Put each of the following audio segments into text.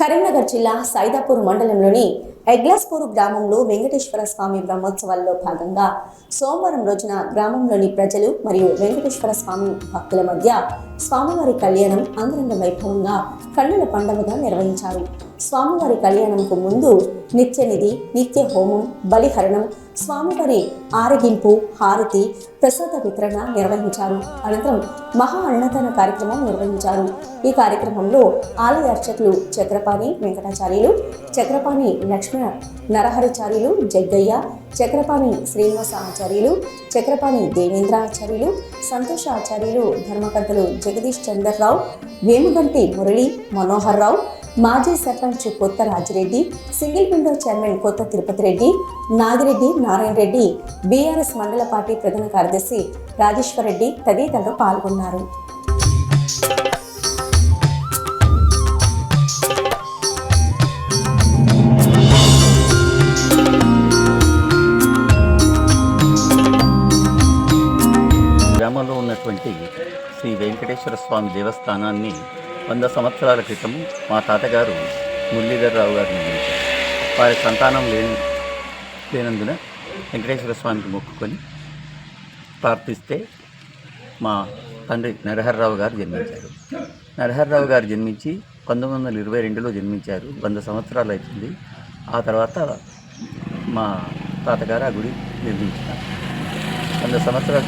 కరీంనగర్ జిల్లా సైదాపూర్ మండలంలోని ఎగ్లాస్పూర్ గ్రామంలో వెంకటేశ్వర స్వామి బ్రహ్మోత్సవాల్లో భాగంగా సోమవారం రోజున గ్రామంలోని ప్రజలు మరియు వెంకటేశ్వర స్వామి భక్తుల మధ్య స్వామివారి కళ్యాణం అంగరంగ వైభవంగా కన్నుల పండుగగా నిర్వహించారు. స్వామివారి కళ్యాణంకు ముందు నిత్యనిధి నిత్య హోమం బలిహరణం స్వామివారి ఆరగింపు హారతి ప్రసాద వితరణ నిర్వహించారు. అనంతరం మహా అన్నదాన కార్యక్రమం నిర్వహించారు. ఈ కార్యక్రమంలో ఆలయ అర్చకులు చక్రపాణి వెంకటాచార్యులు చక్రపాణి లక్ష్మణ నరహరిచార్యులు జగ్గయ్య చక్రపాణి శ్రీనివాస ఆచార్యులు చక్రపాణి దేవేంద్ర ఆచార్యులు సంతోష ఆచార్యులు ధర్మకర్తలు జగదీష్ చంద్రరావు వేముగంటి మురళి మనోహర్ రావు మాజీ సర్పంచ్ కొత్త Rajireddy single window chairman Kotha Tirupati Reddy Nagireddy Narayana Reddy BRS మండల పార్టీ ప్రధాన కార్యదర్శి రాజేశ్వర్ రెడ్డి తదితరులు పాల్గొన్నారు. గ్రామంలో ఉన్నటువంటి శ్రీ వెంకటేశ్వర స్వామి దేవస్థానాన్ని వంద సంవత్సరాల క్రితం మా తాతగారు మురళీధరరావు గారు నిర్మించారు వారి సంతానం లేని లేనందున వెంకటేశ్వర స్వామికి మొక్కుకొని ప్రార్థిస్తే మా తండ్రి నరహర్రావు గారు జన్మించారు. నరహర్రావు గారు జన్మించి పంతొమ్మిది వందల ఇరవై రెండులో జన్మించారు. వంద సంవత్సరాలు అవుతుంది ఆ తర్వాత మా తాతగారు ఆ గుడి నిర్మించారు వంద సంవత్సరాల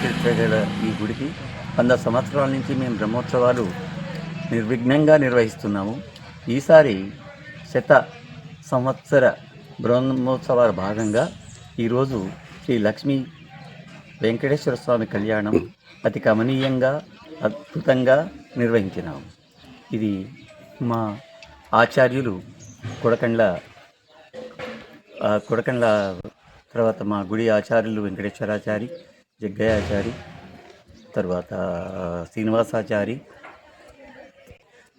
ఈ గుడికి వంద సంవత్సరాల నుంచి మేము బ్రహ్మోత్సవాలు నిర్విఘ్నంగా నిర్వహిస్తున్నాము. ఈసారి శత సంవత్సర బ్రహ్మోత్సవాల భాగంగా ఈరోజు శ్రీ లక్ష్మీ వెంకటేశ్వర స్వామి కళ్యాణం అతి కమనీయంగా అద్భుతంగా నిర్వహించినాము. ఇది మా ఆచార్యులు కొడకండ్ల కొడకండ్ల తర్వాత మా గుడి ఆచార్యులు వెంకటేశ్వరాచారి జగ్గయ్యాచారి తర్వాత శ్రీనివాసాచారి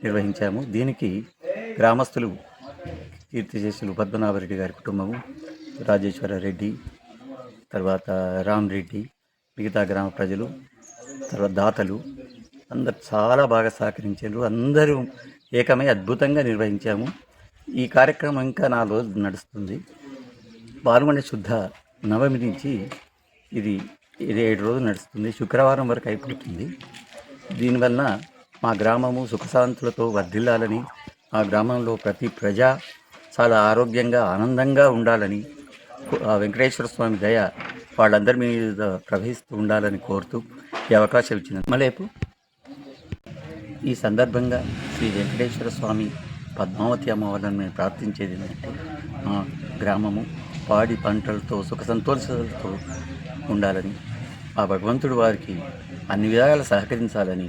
నిర్వహించాము. దీనికి గ్రామస్తులు కీర్తిశేషులు పద్మనాభరెడ్డి గారి కుటుంబము రాజేశ్వర రెడ్డి తర్వాత రామ్ రెడ్డి మిగతా గ్రామ ప్రజలు తర్వాత దాతలు అందరు చాలా బాగా సహకరించారు. అందరూ ఏకమై అద్భుతంగా నిర్వహించాము. ఈ కార్యక్రమం ఇంకా నాలుగు రోజు నడుస్తుంది. పాల్గొనే శుద్ధ నవమి నుంచి ఇది ఇది ఏడు రోజులు నడుస్తుంది. శుక్రవారం వరకు అయిపోతుంది. దీనివల్ల మా గ్రామము సుఖశాంతులతో వర్ధిల్లాలని మా గ్రామంలో ప్రతి ప్రజ చాలా ఆరోగ్యంగా ఆనందంగా ఉండాలని ఆ వెంకటేశ్వర స్వామి దయ వాళ్ళందరి మీద ప్రవహిస్తూ ఉండాలని కోరుతూ ఈ అవకాశం ఇచ్చిన మలేపు. ఈ సందర్భంగా శ్రీ వెంకటేశ్వర స్వామి పద్మావతి అమ్మవారిని మేము ప్రార్థించేది ఏంటంటే మా గ్రామము పాడి పంటలతో సుఖ సంతోషాలతో ఉండాలని ఆ భగవంతుడు వారికి అన్ని విధాలు సహకరించాలని